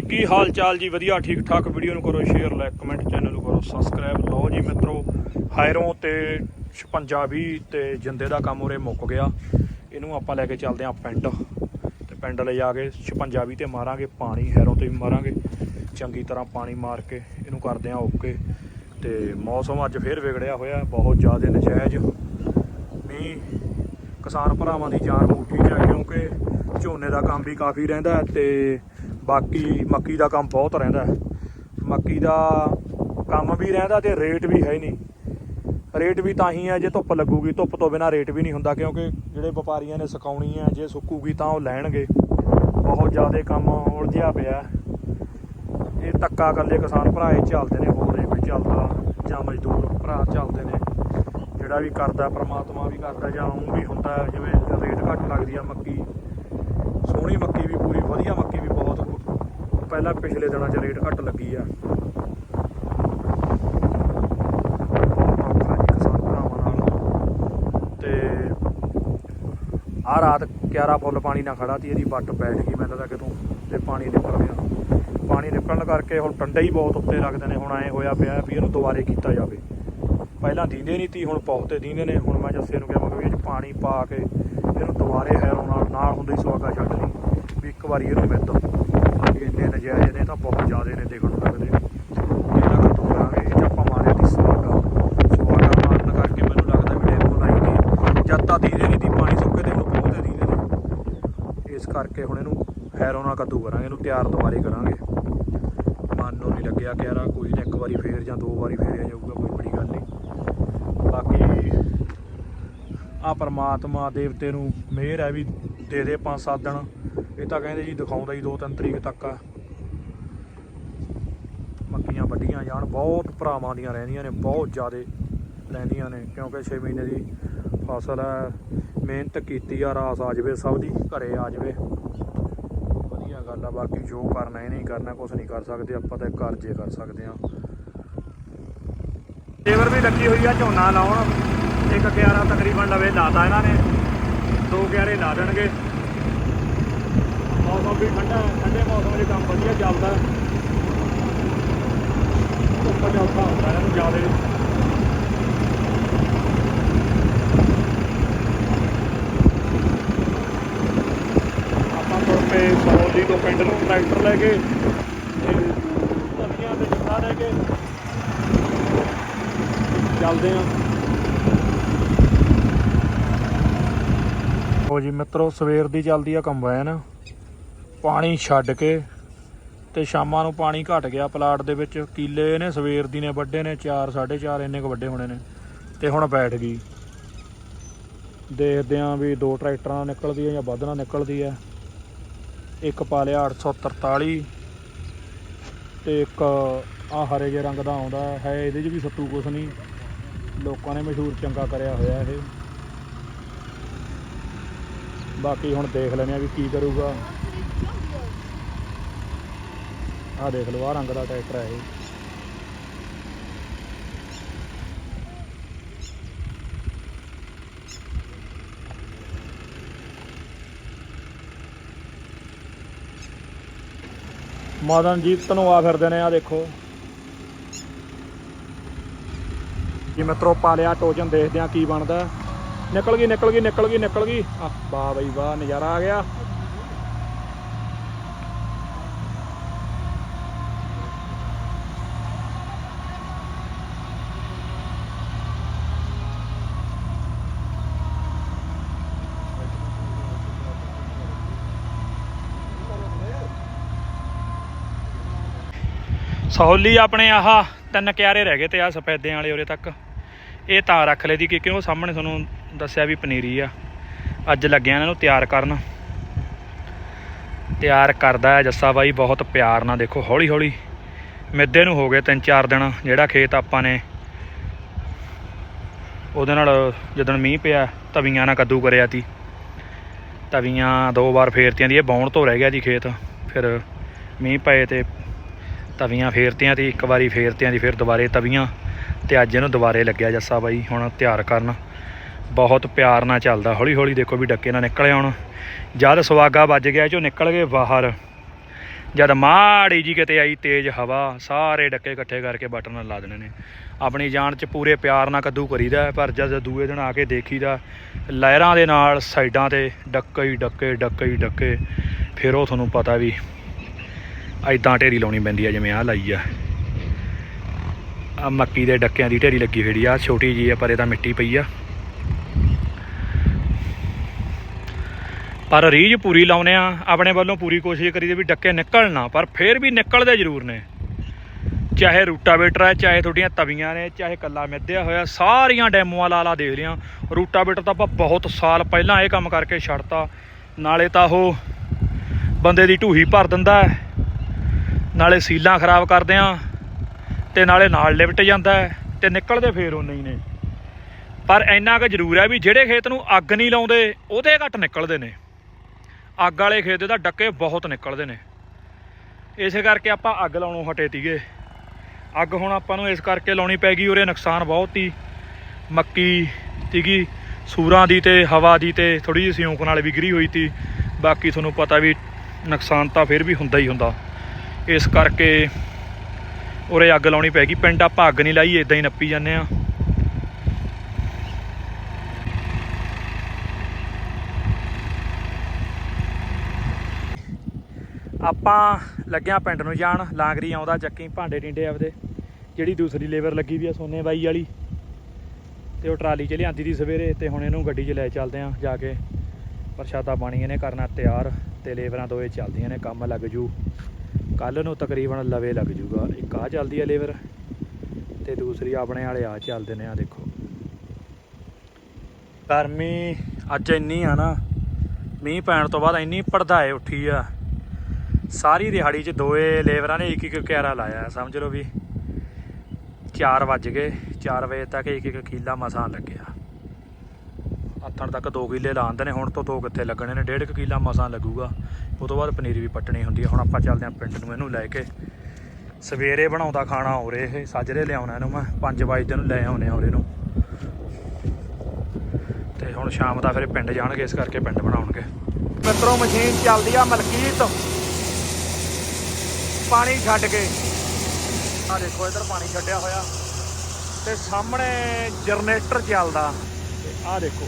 ਕੀ ਹਾਲ ਚਾਲ ਜੀ? ਵਧੀਆ ਠੀਕ ਠਾਕ ਵੀਡੀਓ ਨੂੰ ਕਰੋ ਸ਼ੇਅਰ ਲਾਈਕ ਕਮੈਂਟ ਚੈਨਲ ਨੂੰ ਕਰੋ ਸਬਸਕ੍ਰਾਈਬ ਲਓ ਜੀ ਮਿੱਤਰੋ, ਹਾਇਰੋਂ ਤੇ 56 20 ਤੇ ਜਿੰਦੇ ਦਾ ਕੰਮ ਉਰੇ ਮੁੱਕ ਗਿਆ। ਇਹਨੂੰ ਆਪਾਂ ਲੈ ਕੇ ਚੱਲਦੇ ਆਂ ਪਿੰਡ। ਤੇ ਪਿੰਡ ਲੈ ਜਾ ਕੇ 56 ਤੇ ਮਾਰਾਂਗੇ ਪਾਣੀ ਹੈਰੋਂ ਤੇ ਵੀ ਮਾਰਾਂਗੇ। ਚੰਗੀ ਤਰ੍ਹਾਂ ਪਾਣੀ ਮਾਰ ਕੇ ਇਹਨੂੰ ਕਰਦੇ ਆਂ ਓਕੇ। ਤੇ ਮੌਸਮ ਅੱਜ ਫੇਰ ਵਿਗੜਿਆ ਹੋਇਆ, ਬਹੁਤ ਜ਼ਿਆਦਾ ਨਜਾਇਜ਼। ਮੀਂਹ, ਕਿਸਾਨ ਭਰਾਵਾਂ ਦੀ ਜਾਨ ਮੁੱਠੀ 'ਚ ਹੈ ਕਿਉਂਕਿ ਝੋਨੇ ਦਾ ਕੰਮ ਵੀ ਕਾਫੀ ਰਹਿੰਦਾ ਹੈ ਤੇ ਬਾਕੀ ਮੱਕੀ ਦਾ ਕੰਮ ਬਹੁਤ ਰਹਿੰਦਾ ਮੱਕੀ ਦਾ ਕੰਮ ਵੀ ਰਹਿੰਦਾ ਤੇ ਰੇਟ ਵੀ ਹੈ ਨਹੀਂ। ਰੇਟ ਵੀ ਤਾਂ ਹੀ ਹੈ, ਜੇ ਧੁੱਪ ਲੱਗੂਗੀ, ਧੁੱਪ ਤੋਂ ਬਿਨਾ ਰੇਟ ਵੀ ਨਹੀਂ ਹੁੰਦਾ, ਕਿਉਂਕਿ ਜਿਹੜੇ ਵਪਾਰੀਆਂ ਨੇ ਸੁਕਾਉਣੀ ਹੈ, ਜੇ ਸੁੱਕੂਗੀ ਤਾਂ ਉਹ ਲੈਣਗੇ। ਬਹੁਤ ਜ਼ਿਆਦਾ ਕੰਮ ਉਲਝਿਆ ਪਿਆ ਇਹ ਧੱਕਾ ਇਕੱਲੇ ਕਿਸਾਨ ਭਰਾ ਇਹ ਚੱਲਦੇ ਨੇ, ਹੋਰ ਨਹੀਂ ਕੋਈ ਚੱਲਦਾ ਜਾਂ ਮਜ਼ਦੂਰ ਭਰਾ ਚੱਲਦੇ ਨੇ। ਜਿਹੜਾ ਵੀ ਕਰਦਾ, ਪ੍ਰਮਾਤਮਾ ਵੀ ਕਰਦਾ ਜਾਂ ਉਹ ਵੀ ਹੁੰਦਾ, ਜਿਵੇਂ ਰੇਟ ਘੱਟ ਲੱਗਦੀ ਆ ਮੱਕੀ। ਸੋਹਣੀ ਮੱਕੀ ਵੀ ਪੂਰੀ, ਵਧੀਆ ਮੱਕੀ ਵੀ ਬਹੁਤ ਪਹਿਲਾਂ ਪਿਛਲੇ ਦਿਨਾਂ 'ਚ ਰੇਟ ਘੱਟ ਲੱਗੀ ਆ। ਬਹੁਤ ਔਖਾ ਆ ਰਾਤ 11 ਫੁੱਲ ਪਾਣੀ ਨਾਲ ਖੜਾ ਤੀ ਇਹਦੀ ਵੱਟ ਬੈਠ ਗਈ ਮੈਨੂੰ ਲੱਗਦਾ ਕਿਤੋਂ, ਤੇ ਪਾਣੀ ਨਿਕਲ ਗਿਆ। ਪਾਣੀ ਨਿਕਲਣ ਕਰਕੇ ਹੁਣ ਟੰਡੇ ਹੀ ਬਹੁਤ ਉੱਤੇ ਲੱਗਦੇ ਨੇ, ਹੁਣ ਐ ਹੋਇਆ ਪਿਆ ਵੀ ਇਹਨੂੰ ਦੁਬਾਰੇ ਕੀਤਾ ਜਾਵੇ। ਪਹਿਲਾਂ ਦੀਂਦੇ ਨਹੀਂ ਤੀ ਹੁਣ ਪੌਤੇ ਦੀਂਦੇ ਨੇ, ਹੁਣ ਮੈਂ ਜੱਸੇ ਨੂੰ ਕਿਹਾ, ਮੈਂ ਵੀ ਇਹ 'ਚ ਪਾਣੀ ਪਾ ਕੇ ਇਹਨੂੰ ਦੁਬਾਰੇ ਹੈਰੋਂ ਨਾਲ ਨਾਲ ਹੁੰਦੀ ਸਵਾਗਾ ਛੱਡ ਲਈ ਵੀ ਇੱਕ ਵਾਰੀ ਇਹਨੂੰ ਮਿੱਤ ਬਾਕੀ ਇੰਨੇ ਨਜਾਇਜ਼ ਨੇ ਤਾਂ ਬਹੁਤ ਜ਼ਿਆਦਾ ਨੇ, ਦੇਖਣ ਨੂੰ ਲੱਗਦੇ ਇਹਦਾ ਕੱਟੂ ਕਰਾਂਗੇ ਇਹ ਆਪਾਂ ਮਾਰਿਆ ਤੀ ਸਵਾਗਾ ਸਵਾਗਾ ਮਾਰਨ ਕਰਕੇ ਮੈਨੂੰ ਲੱਗਦਾ ਵੀ ਡੇਮੋ ਲਾਈ ਤੀ ਜਦ ਤਾਂ ਦੀਦੇ ਨਹੀਂ ਤੀ ਪਾਣੀ ਸੁੱਕੇ ਤੇ ਹੁਣ ਪੌਤੇ ਦੀਦੇ ਨੇ। ਇਸ ਕਰਕੇ ਹੁਣ ਇਹਨੂੰ ਹੈਰੋਂ ਨਾਲ ਕੱਦੂ ਕਰਾਂਗੇ, ਇਹਨੂੰ ਤਿਆਰ ਦੁਬਾਰੇ ਕਰਾਂਗੇ। ਮਨ ਨੂੰ ਨਹੀਂ ਲੱਗਿਆ ਕਿ ਯਾਰ ਕੋਈ ਨਾ ਇੱਕ ਵਾਰੀ ਫੇਰ ਜਾਂ ਦੋ ਵਾਰੀ ਫੇਰਿਆ ਜਾਊਗਾ, ਕੋਈ ਬੜੀ ਗੱਲ ਨਹੀਂ। ਬਾਕੀ ਆ ਪਰਮਾਤਮਾ ਦੇਵਤੇ ਨੂੰ ਮਿਹਰ ਹੈ ਵੀ ਦੇ ਦੇ ਪੰਜ ਸੱਤ ਦਿਨ। ਇਹ ਤਾਂ ਕਹਿੰਦੇ ਜੀ ਦਿਖਾਉਂਦਾ ਹੀ ਦੋ ਤਿੰਨ ਤਰੀਕ ਤੱਕ ਆ। ਮੱਕੀਆਂ ਵੱਡੀਆਂ ਜਾਣ, ਬਹੁਤ ਭਰਾਵਾਂ ਦੀਆਂ ਰਹਿੰਦੀਆਂ ਨੇ, ਬਹੁਤ ਜ਼ਿਆਦੇ ਰਹਿੰਦੀਆਂ ਨੇ, ਕਿਉਂਕਿ 6 ਮਹੀਨੇ ਦੀ ਫਸਲ ਹੈ, ਮਿਹਨਤ ਕੀਤੀ ਆ, ਰਾਸ ਆ ਜਾਵੇ, ਸਭ ਦੀ ਘਰੇ ਆ ਜਾਵੇ। ਵਧੀਆ ਗੱਲ ਆ, ਬਾਕੀ ਜੋ ਕਰਨਾ ਇਹ ਨਹੀਂ ਕਰਨਾ ਕੁਝ ਨਹੀਂ ਕਰ ਸਕਦੇ, ਆਪਾਂ ਤਾਂ ਕਰਜੇ ਕਰ ਸਕਦੇ ਆ ਲੇਬਰ ਵੀ ਲੱਗੀ ਹੋਈ ਆ, ਝੋਨਾ ਲਾਉਣ। ਇੱਕ 11 ਤਕਰੀਬਨ ਲਵੇ ਲਾਤਾ ਇਹਨਾਂ ਨੇ, ਦੋ ਕਿਆਰੇ ਲਾ ਦੇਣਗੇ। ਮੌਸਮ ਵੀ ਠੰਡਾ, ਠੰਡੇ ਮੌਸਮ 'ਚ ਕੰਮ ਵਧੀਆ ਚੱਲਦਾ। ਧੁੱਪ 'ਚ ਔਖਾ ਹੁੰਦਾ ਇਹਨਾਂ ਨੂੰ ਜ਼ਿਆਦੇ ਆਪਾਂ ਤੁਰ ਪਏ ਸਰੋਲੀ ਤੋਂ ਪਿੰਡ ਨੂੰ ਟਰੈਕਟਰ ਲੈ ਕੇ ਤੇ ਧਨੀਆਂ ਤੇ ਜਿੰਦਾ ਲੈ ਕੇ ਚੱਲਦੇ ਆਂ ਹੋ ਜੀ ਮਿੱਤਰੋ, ਸਵੇਰ ਦੀ ਚੱਲਦੀ ਆ ਕੰਬਾਈਨ। ਪਾਣੀ ਛੱਡ ਕੇ ਤੇ ਸ਼ਾਮਾਂ ਨੂੰ ਪਾਣੀ ਘਟ ਗਿਆ ਪਲਾਟ ਦੇ ਵਿੱਚ। ਕੀਲੇ ਨੇ, ਸਵੇਰ ਦੀ ਨੇ, ਵੱਡੇ ਨੇ 4 4.5 ਇੰਨੇ ਕੁ ਵੱਡੇ ਹੋਣੇ ਨੇ ਤੇ ਹੁਣ ਬੈਠ ਗਈ। ਦੇਖਦੇ ਆਂ ਵੀ ਦੋ ਟਰੈਕਟਰਾਂ ਨਿਕਲਦੀ ਹੈ ਜਾਂ ਵੱਧ ਨਾਲ ਨਿਕਲਦੀ ਹੈ। ਇੱਕ ਪਾ ਲਿਆ 843 ਤੇ ਇੱਕ ਆ ਹਰੇ ਜਿਹੇ ਰੰਗ ਦਾ ਆਉਂਦਾ ਹੈ ਇਹਦੇ 'ਚ ਵੀ ਸੱਤੂ ਕੁਛ ਨਹੀਂ। ਲੋਕਾਂ ਨੇ ਮਸ਼ਹੂਰ ਚੰਗਾ ਕਰਿਆ ਹੋਇਆ ਇਹ। ਬਾਕੀ ਹੁਣ ਦੇਖ ਲੈਂਦੇ ਆ ਵੀ ਕੀ ਕਰੂਗਾ। ਆਹ ਦੇਖ ਲਓ, ਆਹ ਰੰਗ ਦਾ ਟਰੈਕਟਰ ਹੈ ਇਹ। ਮਦਨਜੀਤ ਨੂੰ ਆ ਫਿਰਦੇ ਨੇ ਆ ਦੇਖੋ। ਜੀ ਮਿੱਤਰੋ ਪਾ ਲਿਆ ਟੋਜਨ ਦੇਖਦੇ ਆ ਕੀ ਬਣਦਾ। ਨਿਕਲ ਗਈ ਨਿਕਲ ਗਈ ਨਿਕਲ ਗਈ ਨਿਕਲ ਗਈ। ਆ ਵਾਹ ਬਈ, ਵਾਹ, ਨਜ਼ਾਰਾ ਆ ਗਿਆ। ਸਹੌਲੀ ਆਪਣੇ ਆਹ ਤਿੰਨ ਕਿਆਰੇ ਰਹਿ ਗਏ ਤੇ ਆ ਸਫੈਦਿਆਂ ਵਾਲੇ ਉਰੇ ਤੱਕ। ਇਹ ਤਾਂ ਰੱਖ ਲਈ ਦੀ ਕਿ ਉਹ ਸਾਹਮਣੇ ਤੁਹਾਨੂੰ ਦੱਸਿਆ ਵੀ ਪਨੀਰੀ ਆ। ਅੱਜ ਲੱਗਿਆ ਇਹਨਾਂ ਨੂੰ ਤਿਆਰ ਕਰਨ। ਤਿਆਰ ਕਰਦਾ ਹੈ ਜੱਸਾ ਬਾਈ, ਬਹੁਤ ਪਿਆਰ ਨਾਲ ਦੇਖੋ ਹੌਲੀ ਹੌਲੀ ਮਿੱਦੇ ਨੂੰ ਹੋ ਗਏ ਤਿੰਨ ਚਾਰ ਦਿਨ, ਜਿਹੜਾ ਖੇਤ ਆਪਾਂ ਨੇ ਉਹਦੇ ਨਾਲ ਜਦੋਂ ਮੀਂਹ ਪਿਆ, ਤਵੀਆਂ ਨਾਲ ਕੱਦੂ ਕਰਿਆ ਤੀ। ਤਵੀਆਂ ਦੋ ਵਾਰ ਫੇਰਤੀਆਂ ਦੀ, ਇਹ ਬਾਉਣ ਤੋਂ ਰਹਿ ਗਿਆ ਜੀ ਖੇਤ। ਫਿਰ ਮੀਂਹ ਪਏ ਤੇ ਤਵੀਆਂ ਫੇਰਤੀਆਂ ਤੇ ਇੱਕ ਵਾਰੀ ਫੇਰਤੀਆਂ ਦੀ ਫਿਰ ਦੁਬਾਰੇ ਤਵੀਆਂ ਤੇ ਅੱਜ ਇਹਨੂੰ ਦੁਬਾਰੇ ਲੱਗਿਆ ਜੱਸਾ ਬਾਈ, ਹੁਣ ਤਿਆਰ ਕਰਨ। ਬਹੁਤ ਪਿਆਰ ਨਾਲ ਚੱਲਦਾ ਹੌਲੀ ਹੌਲੀ ਦੇਖੋ ਵੀ ਡੱਕੇ ਨਾਲ ਨਿਕਲ ਆਉਣ ਜਦ ਸਵਾਗਾ ਵੱਜ ਗਿਆ, ਚੋਂ ਨਿਕਲ ਗਏ ਬਾਹਰ। ਜਦ ਮਾੜੀ ਜੀ ਕਿਤੇ ਆਈ ਤੇਜ਼ ਹਵਾ, ਸਾਰੇ ਡੱਕੇ ਇਕੱਠੇ ਕਰਕੇ ਬਟਨ ਲਾ ਦੇਣੇ ਨੇ। ਆਪਣੀ ਜਾਨ 'ਚ ਪੂਰੇ ਪਿਆਰ ਨਾਲ ਕੱਦੂ ਕਰੀਦਾ, ਪਰ ਜਦ ਦੂਏ ਦਿਨ ਆ ਕੇ ਦੇਖੀਦਾ, ਲਹਿਰਾਂ ਦੇ ਨਾਲ, ਸਾਈਡਾਂ ਤੇ ਡੱਕੇ ਹੀ ਡੱਕੇ ਡੱਕੇ ਹੀ ਡੱਕੇ ਫਿਰ ਉਹ ਤੁਹਾਨੂੰ ਪਤਾ ਵੀ ਐਦਾਂ ਢੇਰੀ ਲਾਉਣੀ ਪੈਂਦੀ ਆ, ਜਿਵੇਂ ਆਹ ਲਾਈ ਆ। ਆ ਮੱਕੀ ਦੇ ਡੱਕਿਆਂ ਦੀ ਢੇਰੀ ਲੱਗੀ ਹੋਈ ਆ ਛੋਟੀ ਜੀ ਆ, ਪਰ ਇਹਦਾ ਮਿੱਟੀ ਪਈ ਆ। ਪਰ ਰੀਝ ਪੂਰੀ ਲਾਉਨੇ ਆ, ਆਪਣੇ ਵੱਲੋਂ ਪੂਰੀ ਕੋਸ਼ਿਸ਼ ਕਰੀਦੀ ਵੀ ਡੱਕੇ ਨਿਕਲਣਾ ਪਰ ਫੇਰ ਵੀ ਨਿਕਲਦੇ ਜ਼ਰੂਰ ਨੇ। ਚਾਹੇ ਰੂਟਾਵੇਟਰ ਹੈ ਚਾਹੇ ਤੁਹਾਡੀਆਂ ਤਵੀਆਂ ਨੇ, ਚਾਹੇ ਕੱਲਾ ਮਿੱਧਿਆ ਹੋਇਆ, ਸਾਰੀਆਂ ਡੈਮੋਆਂ ਲਾ ਲਾ ਦੇਖ ਲਿਆ। ਰੂਟਾਵੇਟਰ ਤਾਂ ਆਪਾਂ ਬਹੁਤ ਸਾਲ ਪਹਿਲਾਂ ਇਹ ਕੰਮ ਕਰਕੇ ਛੱਡਤਾ, ਨਾਲੇ ਤਾਂ ਉਹ ਬੰਦੇ ਦੀ ਢੂਹੀ ਭਰ ਦਿੰਦਾ ਨਾਲੇ ਸੀਲਾਂ ਖਰਾਬ ਕਰਦੇ ਆ, ਤੇ ਨਾਲੇ ਨਾਲ ਲਿਵਟ ਜਾਂਦਾ ਹੈ, ਤੇ ਨਿਕਲਦੇ ਫੇਰ ਉਨੇ ਹੀ ਨੇ। ਪਰ ਇੰਨਾ ਕੁ ਜ਼ਰੂਰ ਹੈ ਵੀ ਜਿਹੜੇ ਖੇਤ ਨੂੰ ਅੱਗ ਨਹੀਂ ਲਾਉਂਦੇ, ਉਹਦੇ ਘੱਟ ਨਿਕਲਦੇ ਨੇ। ਅੱਗ ਵਾਲੇ ਖੇਤ ਦਾ ਡੱਕੇ ਬਹੁਤ ਨਿਕਲਦੇ ਨੇ। ਇਸੇ ਕਰਕੇ ਆਪਾਂ ਅੱਗ ਲਾਉਣੋਂ ਹਟੇ ਤੀਗੇ ਅੱਗ ਹੁਣ ਆਪਾਂ ਨੂੰ ਇਸ ਕਰਕੇ ਲਾਉਣੀ ਪੈ ਗਈ ਉਰੇ ਨੁਕਸਾਨ ਬਹੁਤ ਹੀ ਮੱਕੀ ਤੀਗੀ, ਸੂਰਾਂ ਦੀ ਤੇ ਹਵਾ ਦੀ ਤੇ ਥੋੜੀ ਜਿਹੀ ਸਿਉਂਕ ਨਾਲ ਵੀ ਗਿਰੀ ਹੋਈ ਤੀ। ਬਾਕੀ ਤੁਹਾਨੂੰ ਪਤਾ ਵੀ ਨੁਕਸਾਨ ਤਾਂ ਫਿਰ ਵੀ ਹੁੰਦਾ ਹੀ ਹੁੰਦਾ। ਇਸ ਕਰਕੇ ਉਰੇ ਅੱਗ ਲਾਉਣੀ ਪੈ ਗਈ। ਪਿੰਡ ਆਪਾਂ ਅੱਗ ਨਹੀਂ ਲਾਈ ਇਦਾਂ ਹੀ ਨੱਪੀ ਜਾਂਦੇ ਆ ਆਪਾਂ ਲੱਗਿਆ ਪਿੰਡ ਨੂੰ ਜਾਣ, ਲਾਂਗਰੀ ਆਉਂਦਾ ਚੱਕੀ ਭਾਂਡੇ ਟਿੰਡੇ ਆਪਦੇ, ਜਿਹੜੀ ਦੂਸਰੀ ਲੇਬਰ ਲੱਗੀ ਵੀ ਆ ਸੋਨੇ ਬਾਈ ਵਾਲੀ। ਤੇ ਉਹ ਟਰਾਲੀ 'ਚ ਲਿਆਂਦੀ ਦੀ ਸਵੇਰੇ ਤੇ ਹੁਣ ਇਹਨੂੰ ਗੱਡੀ 'ਚ ਲੈ ਚੱਲਦੇ ਆ ਜਾ ਕੇ। ਪ੍ਰਸ਼ਾਦਾ ਪਾਣੀ ਇਹਨੇ ਕਰਨਾ ਤਿਆਰ ਤੇ ਲੇਬਰਾਂ ਦੋਏ ਚੱਲਦੀਆਂ ਨੇ, ਕੰਮ ਲੱਗ ਜੂ। ਕੱਲ ਨੂੰ ਤਕਰੀਬਨ ਲਵੇ ਲੱਗ ਜੂਗਾ। ਇੱਕ ਆ ਚੱਲਦੀ ਆ ਲੇਬਰ ਤੇ ਦੂਸਰੀ ਆਪਣੇ ਵਾਲੇ ਆ ਚੱਲਦੇ ਨੇ ਆ, ਦੇਖੋ। ਗਰਮੀ ਅੱਜ ਇੰਨੀ ਆ ਨਾ, ਮੀਂਹ ਪੈਣ ਤੋਂ ਬਾਅਦ ਇੰਨੀ ਪੜਦਾਏ ਉੱਠੀ ਆ। ਸਾਰੀ ਦਿਹਾੜੀ 'ਚ ਦੋਏ ਲੇਬਰਾਂ ਨੇ ਇੱਕ ਇੱਕ ਕਿਆਰਾ ਲਾਇਆ, ਸਮਝ ਲਓ ਵੀ। 4 ਵੱਜ ਗਏ 4 ਵਜੇ ਤੱਕ ਇੱਕ ਇੱਕ ਕਿੱਲਾ ਮਸਾਂ ਲੱਗਿਆ। ਆਥਣ ਤੱਕ 2 ਕਿੱਲੇ ਲਾਉਂਦੇ ਨੇ, ਹੁਣ ਤੋਂ ਦੋ ਕਿੱਥੇ ਲੱਗਣੇ ਨੇ, ਡੇਢ ਕੁ ਕਿੱਲਾ ਮਸਾਂ ਲੱਗੂਗਾ। ਉਹ ਤੋਂ ਬਾਅਦ ਪਨੀਰੀ ਵੀ ਪੱਟਣੀ ਹੁੰਦੀ ਹੈ ਹੁਣ ਆਪਾਂ ਚੱਲਦੇ ਆਂ ਪਿੰਡ ਨੂੰ ਇਹਨੂੰ ਲੈ ਕੇ। ਸਵੇਰੇ ਬਣਾਉਂਦਾ ਖਾਣਾ ਹੋ ਰਿਹਾ ਇਹ, ਸਾਜਰੇ ਲਿਆਉਣਾ ਇਹਨੂੰ ਮੈਂ। 5 ਵਜੇ ਨੂੰ ਲੈ ਆਉਣੇ ਆ ਉਰੇ ਨੂੰ। ਤੇ ਹੁਣ ਸ਼ਾਮ ਦਾ ਫਿਰ ਪਿੰਡ ਜਾਣਗੇ, ਇਸ ਕਰਕੇ ਪਿੰਡ ਬਣਾਉਣਗੇ। ਮਿੱਤਰੋ, ਮਸ਼ੀਨ ਚੱਲਦੀ ਆ ਮਲਕੀਤ। ਪਾਣੀ ਛੱਡ ਕੇ। ਆ ਦੇਖੋ, ਇਧਰ ਪਾਣੀ ਛੱਡਿਆ ਹੋਇਆ। ਤੇ ਸਾਹਮਣੇ ਜਨਰੇਟਰ ਚੱਲਦਾ। ਤੇ ਆ ਦੇਖੋ।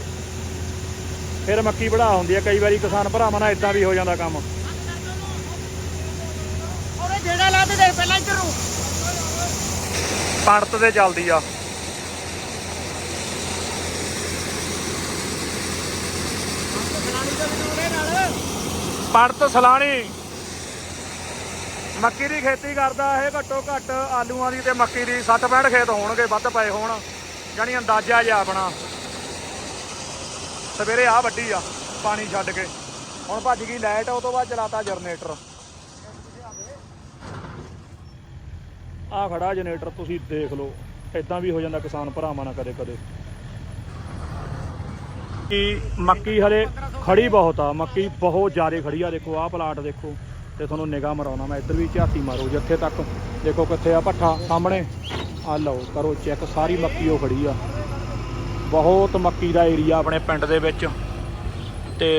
ਫਿਰ ਮੱਕੀ ਵੜਾ ਹੁੰਦੀ ਆ ਕਈ ਵਾਰੀ ਕਿਸਾਨ ਭਰਾਵਾਂ ਨਾਲ ਇਦਾਂ ਵੀ ਹੋ ਜਾਂਦਾ ਕੰਮ। ਉਹਨੇ ਜਿਹੜਾ ਲਾ ਦੇ ਪਹਿਲਾਂ ਇੱਧਰ ਨੂੰ। ਪੜਤ ਤੇ ਚੱਲਦੀ ਆ। ਪੜਤ ਸਲਾਣੀ ਮੱਕੀ ਦੀ ਖੇਤੀ ਕਰਦਾ ਇਹ ਘੱਟੋ ਘੱਟ ਆਲੂਆਂ ਦੀ ਤੇ ਮੱਕੀ ਦੀ 60 65 ਖੇਤ ਹੋਣਗੇ ਵੱਧ ਪਏ ਹੋਣ। ਜਾਨੀ ਅੰਦਾਜ਼ਾ ਜਿਹਾ ਆਪਣਾ। ਸਵੇਰੇ ਆ ਵੱਡੀ ਆ, ਪਾਣੀ ਛੱਡ ਕੇ। ਹੁਣ ਭੱਜ ਗਈ ਲਾਈਟ, ਉਹ ਤੋਂ ਬਾਅਦ ਚਲਾਤਾ ਜਨਰੇਟਰ। ਆ ਖੜਾ ਜਨਰੇਟਰ, ਤੁਸੀਂ ਦੇਖ ਲਓ। ਇਦਾਂ ਵੀ ਹੋ ਜਾਂਦਾ ਕਿਸਾਨ ਭਰਾਵਾਂ ਨਾਲ ਕਦੇ ਕਦੇ। ਕਿ ਮੱਕੀ ਹਲੇ ਖੜੀ ਬਹੁਤ ਆ। ਮੱਕੀ ਬਹੁਤ ਜ਼ਿਆਦਾ ਖੜੀ ਆ। ਦੇਖੋ, ਆਹ ਪਲਾਟ ਦੇਖੋ। ਤੇ ਤੁਹਾਨੂੰ ਨਿਗਾਹ ਮਰਾਉਣਾ। ਮੈਂ ਇੱਧਰ ਵੀ ਝਾਤੀ ਮਾਰੋ, ਜਿੱਥੇ ਤੱਕ ਦੇਖੋ ਕਿੱਥੇ ਆ ਭੱਠਾ ਸਾਹਮਣੇ। ਆ ਲਓ, ਕਰੋ ਚੈੱਕ। ਸਾਰੀ ਮੱਕੀ ਉਹ ਖੜੀ ਆ। ਬਹੁਤ ਮੱਕੀ ਦਾ ਏਰੀਆ ਆਪਣੇ ਪਿੰਡ ਦੇ ਵਿੱਚ। ਤੇ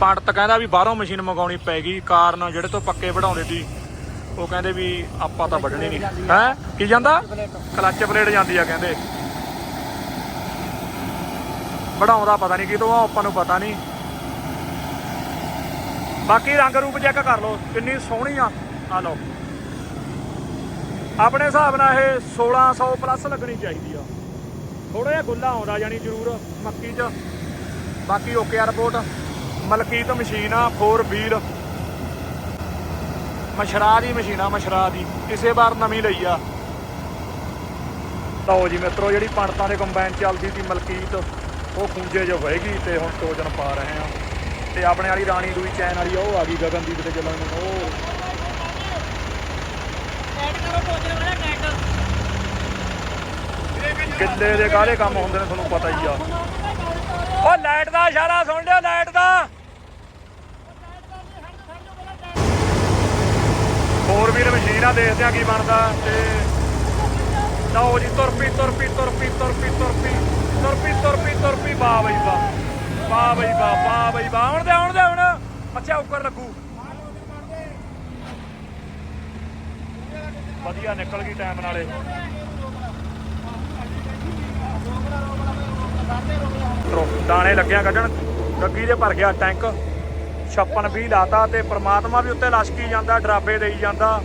ਪੰਡਤ ਕਹਿੰਦਾ ਵੀ ਬਾਹਰੋਂ ਮਸ਼ੀਨ ਮੰਗਾਉਣੀ ਪੈ ਗਈ, ਕਾਰਨ ਜਿਹੜੇ ਤੋਂ ਪੱਕੇ ਵਢਾਉਂਦੇ ਸੀ, ਉਹ ਕਹਿੰਦੇ ਵੀ ਆਪਾਂ ਤਾਂ ਵੱਢਣੀ ਨਹੀਂ। ਹੈ? ਕੀ ਜਾਂਦਾ? ਕਲੱਚ ਪਲੇਟ ਜਾਂਦੀ ਆ ਕਹਿੰਦੇ। ਵਢਾਉਂਦਾ ਪਤਾ ਨਹੀਂ ਕਿਤੋਂ ਆ ਆਪਾਂ ਨੂੰ ਪਤਾ ਨਹੀਂ। ਬਾਕੀ ਰੰਗ ਰੂਪ ਚੈੱਕ ਕਰ ਲਓ, ਕਿੰਨੀ ਸੋਹਣੀ ਆ। ਆ ਲਓ। ਆਪਣੇ ਹਿਸਾਬ ਨਾਲ ਇਹ 1600 ਪਲੱਸ ਲੱਗਣੀ ਚਾਹੀਦੀ ਆ। ਥੋੜਾ ਜਿਹਾ ਗੁੱਲਾ ਆਉਂਦਾ ਜਾਨੀ ਜ਼ਰੂਰ ਮੱਕੀ 'ਚ। ਬਾਕੀ ਓਕੇ ਆ ਰਿਪੋਰਟ ਮਲਕੀਤ ਮਸ਼ੀਨ ਆ 4 ਵੀਲ ਮਸ਼ਰਾ ਦੀ ਮਸ਼ੀਨ ਆ, ਮਸ਼ਰਾ ਦੀ। ਇਸੇ ਵਾਰ ਨਵੀਂ ਲਈ ਆ। ਲਓ ਜੀ ਮਿੱਤਰੋ, ਜਿਹੜੀ ਪੰਡਤਾਂ ਦੇ ਕੰਬਾਈਨ ਚੱਲਦੀ ਸੀ ਮਲਕੀਤ, ਉਹ ਖੂੰਜੇ ਜੋ ਹੋਏਗੀ ਤੇ ਹੁਣ ਟੋਜਨ ਪਾ ਰਹੇ ਆ। ਤੇ ਆਪਣੇ ਵਾਲੀ ਰਾਣੀ ਦੂਈ ਚੈਨ ਵਾਲੀ, ਉਹ ਆ ਗਈ ਗਗਨਦੀਪ ਤੇ ਚੱਲਣ ਨੂੰ ਉਹ ਐਡ ਕਰੋ ਟੋਚਰ ਵਾਲਾ ਟੈਟ ਕਿੱਲੇ ਦੇ ਕਾਹਦੇ ਕੰਮ ਹੁੰਦੇ ਨੇ ਤੁਹਾਨੂੰ ਪਤਾ ਹੀ ਆ। ਉਹ ਲਾਈਟ ਦਾ ਇਸ਼ਾਰਾ ਸੁਣ ਲਿਓ, ਲਾਈਟ ਦਾ। ਹੋਰ ਵੀਰ ਮਸ਼ੀਨ ਆ, ਦੇਖਦੇ ਆ ਕੀ ਬਣਦਾ। ਤੇ ਲਓ ਜੀ, ਤੁਰਪੀ ਤੁਰਪੀ ਤੁਰਪੀ ਤੁਰਪੀ ਤੁਰਪੀ ਤੁਰਪੀ ਤੁਰਪੀ ਤੁਰਪੀ, ਵਾਹ ਬਈ ਵਾਹ। ਵਾਹ ਬਈ ਵਾਹ ਵਾਹ ਬਈ ਵਾਹ। ਹੁਣ ਦੇ ਹੁਣ। ਦੇ ਹੁਣ ਅੱਛਾ, ਉੱਪਰ ਲੱਗੂ। ਵਧੀਆ, ਨਿਕਲ ਗਈ ਟਾਈਮ ਨਾਲੇ। ਦਾਣੇ ਲੱਗਿਆ ਕੱਢਣ, ਗੱਗੀ ਦੇ ਭਰ ਗਿਆ ਟੈਂਕ। ਛੱਪਨ ਵੀ ਲਾਤਾ ਤੇ ਪ੍ਰਮਾਤਮਾ ਵੀ ਉੱਤੇ ਲਸ਼ਕੀ ਜਾਂਦਾ, ਡਰਾਬੇ ਦੇਈ ਜਾਂਦਾ।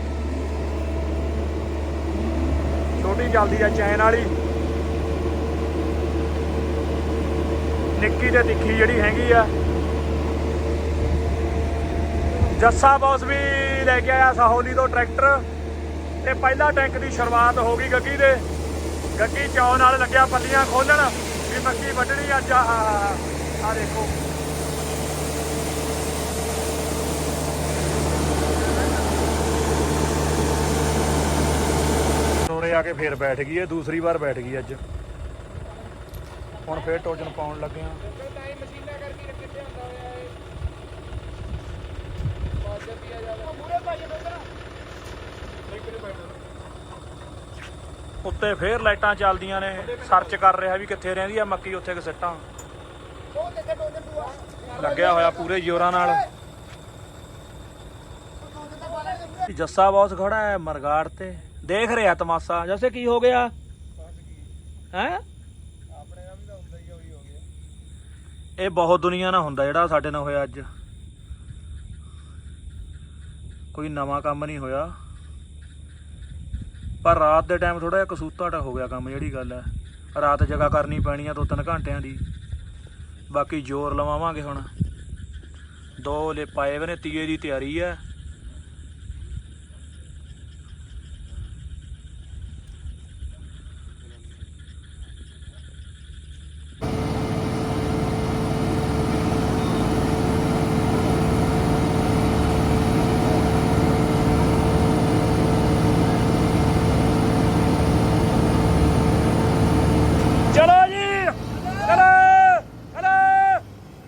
ਛੋਟੀ ਚੱਲਦੀ ਆ ਚੈਨ ਵਾਲੀ। ਨਿੱਕੀ ਤੇ ਤਿੱਖੀ ਜਿਹੜੀ ਹੈਗੀ ਆ। ਜੱਸਾ ਬੌਸ ਵੀ ਲੈ ਕੇ ਆਇਆ ਸਾਹੌਲੀ ਤੋਂ ਟਰੈਕਟਰ। ਤੇ ਪਹਿਲਾ ਟੈਂਕ ਦੀ ਸ਼ੁਰੂਆਤ ਹੋ ਗਈ ਗੱਗੀ ਦੇ। ਗੱਗੀ ਚੌ ਨਾਲ ਲੱਗਿਆ, ਪੱਲੀਆਂ ਖੋਲਣ। ਵੀ ਮੱਕੀ ਵੱਢਣੀ ਅੱਜ ਆ ਦੇਖੋ। ਸੋਰੇ ਆ ਕੇ ਫੇਰ ਬੈਠ ਗਈ ਇਹ ਦੂਸਰੀ ਵਾਰ ਬੈਠ ਗਈ ਅੱਜ। ਹੁਣ ਫੇਰ ਟੋਜਨ ਪਾਉਣ ਲੱਗੇ ਆ ਮਸ਼ੀਨਾਂ ਕਰਕੇ ਕਿੱਥੇ ਹੁੰਦਾ ਹੋਇਆ ਇਹ ਬਾਜਰ ਦੀ ਆ ਜਾਂਦਾ ਮੂਰੇ ਭਾਈ ਬੰਦਰ ਉੱਤੇ ਫੇਰ ਲਾਈਟਾਂ ਚੱਲਦੀਆਂ ਨੇ, ਸਰਚ ਕਰ ਰਿਹਾ ਵੀ ਕਿੱਥੇ ਰਹਿੰਦੀ ਆ ਮੱਕੀ, ਉੱਥੇ ਕਿ ਸਿੱਟਾਂ। ਲੱਗਿਆ ਹੋਇਆ ਪੂਰੇ ਜ਼ੋਰਾਂ ਨਾਲ। ਜੱਸਾ ਬੌਸ ਖੜਾ ਹੈ ਮਰਗਾੜ ਤੇ। ਦੇਖ ਰਿਹਾ ਤਮਾਸ਼ਾ। ਜੈਸੇ, ਕੀ ਹੋ ਗਿਆ? ਹੈ? ਆਪਣੇ ਨਾਲ ਵੀ ਤਾਂ ਹੁੰਦਾ ਹੀ ਉਹੀ ਹੋ ਗਿਆ ਇਹ ਬਹੁਤ ਦੁਨੀਆ ਨਾਲ ਹੁੰਦਾ ਜਿਹੜਾ ਸਾਡੇ ਨਾਲ ਹੋਇਆ ਅੱਜ। ਕੋਈ ਨਵਾਂ ਕੰਮ ਨਹੀਂ ਹੋਇਆ। ਪਰ ਰਾਤ ਦੇ ਟਾਈਮ ਥੋੜਾ ਜਿਹਾ ਕਸੂਤਾ ਕਸੂਤਾਟਾ ਹੋ ਗਿਆ ਕੰਮ, ਜਿਹੜੀ ਗੱਲ ਹੈ ਰਾਤ ਜਗ੍ਹਾ ਕਰਨੀ ਪੈਣੀ ਆ ਦੋ ਤਿੰਨ ਘੰਟਿਆਂ ਦੀ। ਬਾਕੀ ਜ਼ੋਰ ਲਵਾਵਾਂਗੇ ਹੁਣ। ਦੋ ਲੈ ਪਾਏ ਵੇ ਨੇ, ਤੀਏ ਦੀ ਤਿਆਰੀ ਹੈ ਚਲੋ ਜੀ ਚਲੋ ਚਲੋ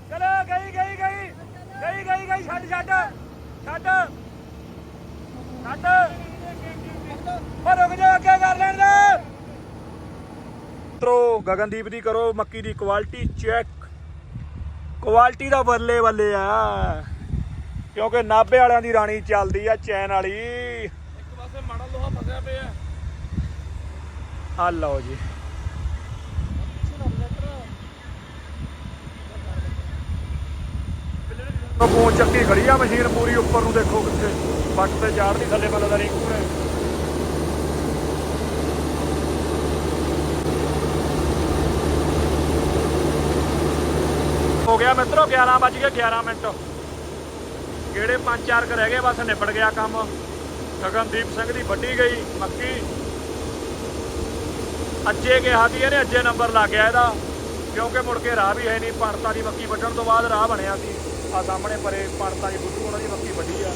ਚਲੋ ਗਈ ਗਈ ਗਈ ਗਈ ਗਈ ਗਈ ਛੱਡ ਛੱਡ ਛੱਡ ਛੱਡ ਪਰ ਰੁਕ ਜਾ ਅੱਗੇ ਕਰ ਲੈਣ ਦੇ ਮਿੱਤਰੋ ਗਗਨਦੀਪ ਦੀ ਕਰੋ ਮੱਕੀ ਦੀ ਕੁਆਲਿਟੀ ਚੈੱਕ। ਕੁਆਲਿਟੀ ਦਾ ਬੱਲੇ ਬੱਲੇ ਆ। ਕਿਉਂਕਿ ਨਾਭੇ ਵਾਲਿਆਂ ਦੀ ਰਾਣੀ ਚੱਲਦੀ ਆ ਚੈਨ ਵਾਲੀ। ਇੱਕ ਪਾਸੇ ਮਾੜਾ ਲੋਹਾ ਫਸਿਆ ਪਿਆ। ਆ ਲਓ ਜੀ। ਪੂੰਛ ਚੱਕੀ ਖੜੀ ਆ ਮਸ਼ੀਨ ਪੂਰੀ ਉੱਪਰ ਨੂੰ ਦੇਖੋ ਕਿੱਥੇ। ਬੱਟ ਤੇ ਚਾੜਦੀ ਥੱਲੇ ਮੱਲਾ ਦਾ ਹੋ ਗਿਆ ਮਿੱਤਰੋ 11 ਵੱਜ ਗਏ 11 ਮਿੰਟ। ਕਿਹੜੇ ਪੰਜ ਚਾਰ ਕੁ ਰਹਿ ਗਏ, ਬਸ ਨਿਬੜ ਗਿਆ ਕੰਮ। ਗਗਨਦੀਪ ਸਿੰਘ ਦੀ ਵੱਢੀ ਗਈ, ਮੱਕੀ। ਅੱਜੇ ਕਿਹਾ ਸੀ ਇਹਨੇ ਅੱਜੇ ਨੰਬਰ ਲੱਗ ਗਿਆ ਇਹਦਾ। ਕਿਉਂਕਿ ਮੁੜ ਕੇ ਰਾਹ ਵੀ ਹੈ ਨਹੀਂ ਪੜਤਾ ਦੀ ਮੱਕੀ ਵੱਢਣ ਤੋਂ ਬਾਅਦ ਰਾਹ ਬਣਿਆ ਸੀ। ਆ ਸਾਹਮਣੇ ਪਰੇ ਪੜਤਾ ਦੀ ਬੁੱਧੂ ਉਹਨਾਂ ਦੀ ਮੱਕੀ ਵੱਢੀ ਆ।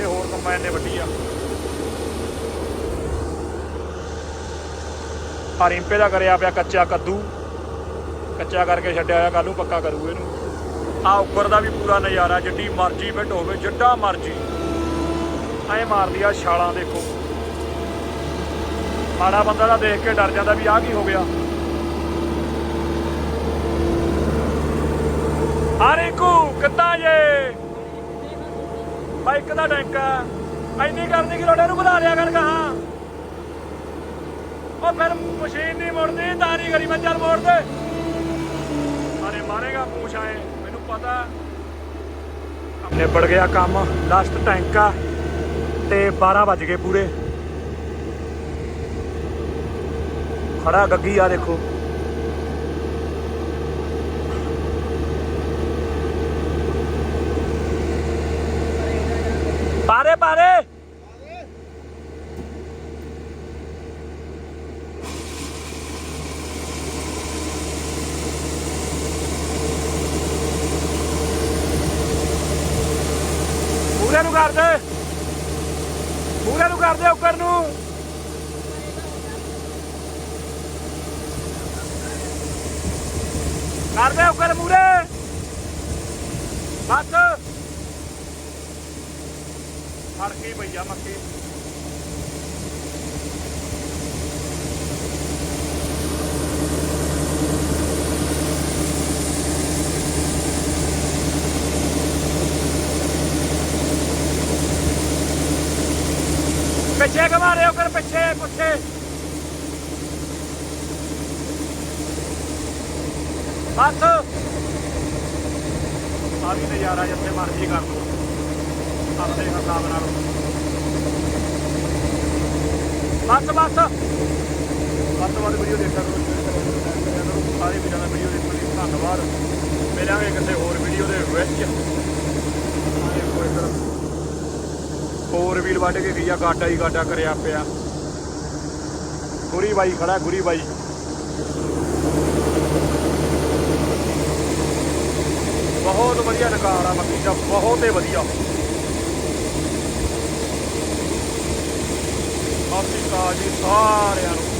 ਇਹ ਹੋਰ ਕੰਬਾਈਨ ਨੇ ਵੱਢੀ ਆ। ਆ ਰਿੰਪੇ ਦਾ ਕਰਿਆ ਪਿਆ ਕੱਚਾ ਕੱਦੂ। ਕੱਚਾ ਕਰਕੇ ਛੱਡਿਆ ਹੋਇਆ ਕੱਲ ਨੂੰ ਪੱਕਾ ਕਰੂ ਇਹਨੂੰ। ਆ ਉੱਪਰ ਦਾ ਵੀ ਪੂਰਾ ਨਜ਼ਾਰਾ, ਜਿੱਡੀ ਮਰਜ਼ੀ ਫਿੱਟ ਹੋਵੇ, ਜਿੱਡਾ ਮਰਜ਼ੀ। ਐ ਮਾਰਦੀ ਆ ਛਾਲਾਂ, ਦੇਖੋ। ਮਾੜਾ ਬੰਦਾ ਦਾ ਦੇਖ ਕੇ ਡਰ ਜਾਂਦਾ ਵੀ ਆਹ ਕੀ ਹੋ ਗਿਆ। ਹਾਰੀਕੂ, ਕਿੱਦਾਂ ਜੇ? ਬਾਈਕ ਦਾ ਟੈਂਕ ਆ। ਐਨੀ ਕਰਨੀ ਕਿ ਲੋੜੇ ਨੂੰ ਬੁਲਾ ਲਿਆ ਕਰ ਕਹਾ ਉਹ ਫਿਰ ਮਸ਼ੀਨ ਨਹੀਂ ਮੁੜਦੀ ਤਾਂ ਨਹੀਂ ਕਰੀ ਮੈਂ ਚੱਲ ਮੋੜ ਦੇ ਮਾਰੇਗਾ ਪੂਛ ਆਏ ਮੈਨੂੰ ਪਤਾ। ਨਿਬੜ ਗਿਆ ਕੰਮ ਲਾਸਟ ਟੈਂਕ ਆ, ਤੇ 12 ਵੱਜ ਗਏ ਪੂਰੇ। ਖੜਾ ਗੱਗੀ ਆ ਦੇਖੋ। ਪਾਰੇ ਪਾਰੇ! ਨੂੰ ਕਰ ਦੇ। ਪੂਰੇ ਨੂੰ ਕਰ ਦੇ ਉੱਪਰ ਨੂੰ। ਕਰ ਦੇ ਉੱਪਰ ਮੂਰੇ। ਬਸ। ਫੜ ਕੇ ਪਈ ਮੱਕੀ ਪਿੱਛੇ ਘਮਾ ਰਿਓ ਕਰ ਪਿੱਛੇ ਪਿੱਛੇ। ਬਸ ਆ ਵੀ ਨਜ਼ਾਰਾ ਜਿੱਥੇ ਮਰਜ਼ੀ ਕਰ ਲਓ। ਆਪਣੇ ਹਿਸਾਬ ਨਾਲ। ਬਸ ਬਸ। ਵੱਧ ਤੋਂ ਵੱਧ ਵੀਡੀਓ ਕਰਿਆ ਕਰੋ। ਸਾਰੇ ਵੀਰਾਂ ਦਾ ਵੀਡੀਓ ਦੇਖਣ ਲਈ ਧੰਨਵਾਦ। ਮਿਲਾਂਗੇ ਕਿਸੇ ਹੋਰ ਵੀਡੀਓ ਦੇ ਵਿੱਚ। ਫੋਰ ਵੀਲ ਵੱਢ ਕੇ ਗਈਆ ਗਾਡਾ ਹੀ ਗਾਡਾ ਕਰਿਆ ਪਿਆ। ਗੁਰੀ ਬਾਈ ਖੜਾ, ਗੁਰੀ ਬਾਈ। ਬਹੁਤ ਵਧੀਆ ਨਕਾਰ ਆ ਮੱਕੀ ਦਾ ਬਹੁਤ ਹੀ ਵਧੀਆ। ਸਤਿ ਸ਼੍ਰੀ ਅਕਾਲ ਜੀ ਸਾਰਿਆਂ ਨੂੰ।